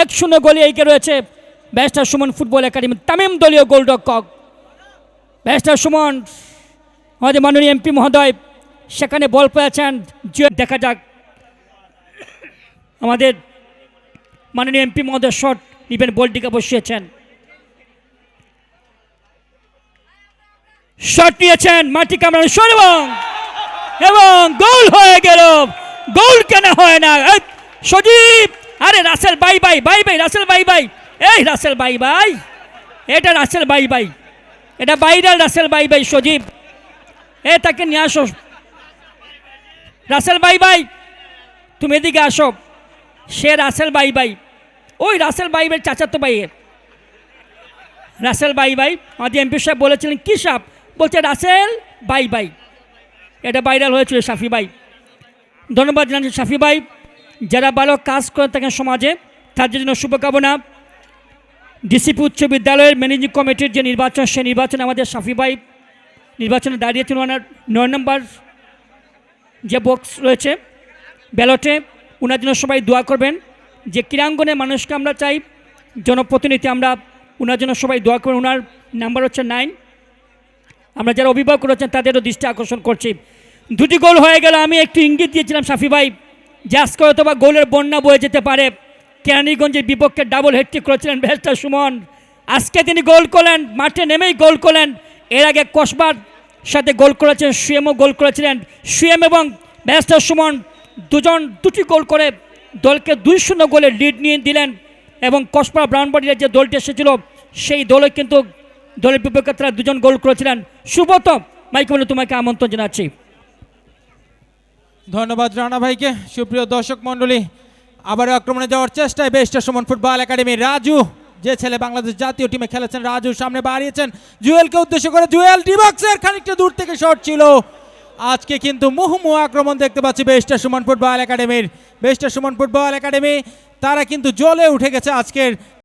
এক শূন্য গোলে এগিয়ে রয়েছে barrister Suman football academy, Tamim দলীয় গোলরক্ষক। ব্যারিস্টার সুমন, আমাদের মাননীয় এমপি মহোদয়, সেখানে বল পেয়েছেন যে দেখা যাক। আমাদের মাননীয় এমপি মহোদয় শট নিবেন, বলটিকে বসিয়েছেন। শট নিয়েছেন মাটি কামড়ানো শট এবং এবং গোল হয়ে গেল। গোল কেন হয় না? সজীব আরে Rasel, bye bye bye bye, Rasel, bye bye. এই রাসেল, বাই বাই। এটা রাসেল, বাই বাই। এটা viral Rasel, bye bye, Sajib. এ, তাকে নিয়ে আসো। Rasel, bye bye. তুমি এদিকে আসো। সে রাসেল, বাই বাই। ওই রাসেল, বাই বাই চাচাতো ভাইয়ের রাসেল, বাই বাই। আমাদের এমপি সাহেব বলেছিলেন, কী সাপ? বলছে, রাসেল, বাই বাই। এটা ভাইরাল হয়েছিল সাফি ভাই। ধন্যবাদ জানাচ্ছি সাফি ভাই। যারা ভালো কাজ করে থাকেন সমাজে তাদের জন্য শুভকামনা। ডিসিপি উচ্চ বিদ্যালয়ের ম্যানেজিং কমিটির যে নির্বাচন সে নির্বাচনে আমাদের সাফি ভাই নির্বাচনে দাঁড়িয়েছেন, ওনার নয় নম্বর যে বক্স রয়েছে ব্যালটে ওনার জন্য সবাই দোয়া করবেন। যে ক্রীড়াঙ্গনে মানুষকে আমরা চাই, জনপ্রতিনিধি আমরা, ওনার জন্য সবাই দোয়া করবেন। ওনার নাম্বার হচ্ছে নাইন আমরা যারা অভিভাবক রয়েছেন, তাদেরও দৃষ্টি আকর্ষণ করছি। দুটি গোল হয়ে গেল, আমি একটু ইঙ্গিত দিয়েছিলাম সাফি ভাই। যে আজকে হয়তো বা গোলের বন্যা বয়ে যেতে পারে। কেরানীগঞ্জের বিপক্ষে ডাবল হেডটি করেছিলেন ভেস্টার সুমন। আজকে তিনি গোল করলেন, মাঠে নেমেই গোল করলেন। এর আগে কসবার সাথে গোল করেছেন সুয়েমও, গোল করেছিলেন সুয়েম এবং ভেস্টার সুমন। দুজন, দুটি গোল করে দলকে দুই শূন্য গোলে লিড নিয়ে দিলেন এবং কসবা ব্রাউনবাড়ির যে দলটি এসেছিল, সেই দলে কিন্তু দলের বিপক্ষে তারা দুজন গোল করেছিলেন। সুব্রত, মাইকে বলে তোমাকে আমন্ত্রণ জানাচ্ছি। ধন্যবাদ রানা ভাইকে। সুপ্রিয় দর্শক মণ্ডলী আবার আক্রমণে যাওয়ার চেষ্টায় barrister Suman football academy. Raju, যে ছেলে বাংলাদেশ জাতীয় টিমে খেলেছেন, রাজু সামনে বাড়িয়েছেন। জুয়েলকে উদ্দেশ্য করে জুয়েল ডিবক্সের খানিকটা দূর থেকে শট ছিল। আজকে কিন্তু মুহুমুহু আক্রমণ দেখতে পাচ্ছি বেস্টার সুমন ফুটবল একাডেমির। বেস্টার সুমন ফুটবল একাডেমি, তারা কিন্তু জ্বলে উঠে গেছে আজকের